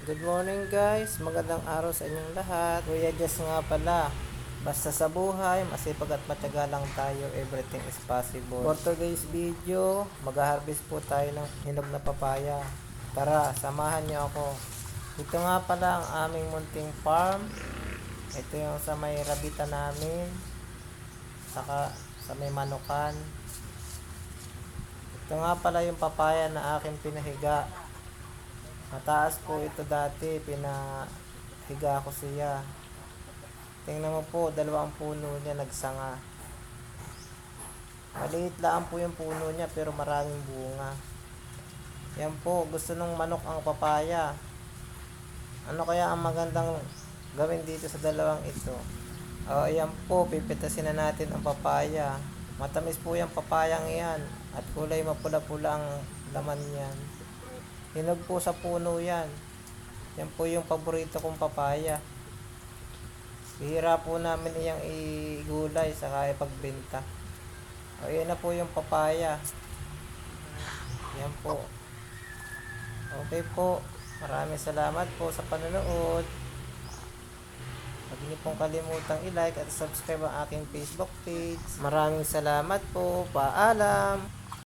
Good morning guys, magandang araw sa inyong lahat. Kuya Jess nga pala. Basta sa buhay, masipag at matyaga lang tayo, everything is possible. For today's video, mag-harvest po tayo ng hinog na papaya. Tara, samahan niyo ako. Ito nga pala ang aming munting farm. Ito yung sa may rabita namin. Saka sa may manukan. Ito nga pala yung papaya na aking pinahiga. Mataas po ito dati, pinahiga ko siya. Tingnan mo po, dalawang puno niya nagsanga. Maliit lang po yung puno niya pero maraming bunga. Yan po, gusto ng manok ang papaya. Ano kaya ang magandang gawin dito sa dalawang ito? O, ayan po, pipitasin na natin ang papaya. Matamis po yung papayang yan at kulay mapula-pula ang laman niyan. Hinog po sa puno yan. Yan po yung paborito kong papaya. Bihira po namin iyang igulay saka ipagbenta. O yan na po yung papaya. Yan po. Okay po. Maraming salamat po sa panonood. Huwag niyo pong kalimutang i-like at subscribe ang aking Facebook page. Maraming salamat po. Paalam!